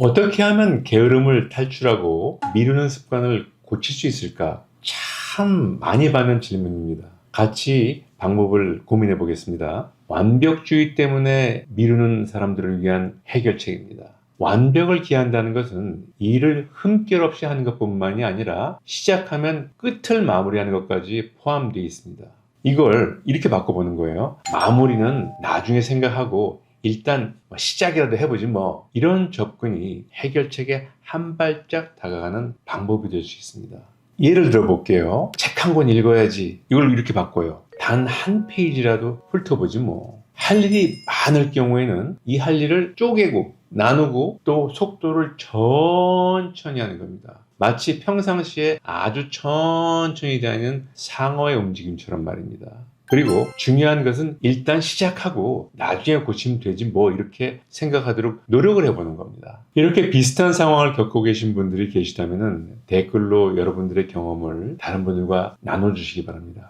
어떻게 하면 게으름을 탈출하고 미루는 습관을 고칠 수 있을까? 참 많이 받는 질문입니다. 같이 방법을 고민해 보겠습니다. 완벽주의 때문에 미루는 사람들을 위한 해결책입니다. 완벽을 기한다는 것은 일을 흠결 없이 하는 것뿐만이 아니라 시작하면 끝을 마무리하는 것까지 포함되어 있습니다. 이걸 이렇게 바꿔보는 거예요. 마무리는 나중에 생각하고 일단 뭐 시작이라도 해보지 뭐 이런 접근이 해결책에 한 발짝 다가가는 방법이 될 수 있습니다. 예를 들어 볼게요. 책 한 권 읽어야지. 이걸 이렇게 바꿔요. 단 한 페이지라도 훑어보지 뭐. 할 일이 많을 경우에는 이 할 일을 쪼개고 나누고 또 속도를 천천히 하는 겁니다. 마치 평상시에 아주 천천히 다니는 상어의 움직임처럼 말입니다. 그리고 중요한 것은 일단 시작하고 나중에 고치면 되지 뭐 이렇게 생각하도록 노력을 해보는 겁니다. 이렇게 비슷한 상황을 겪고 계신 분들이 계시다면 댓글로 여러분들의 경험을 다른 분들과 나눠주시기 바랍니다.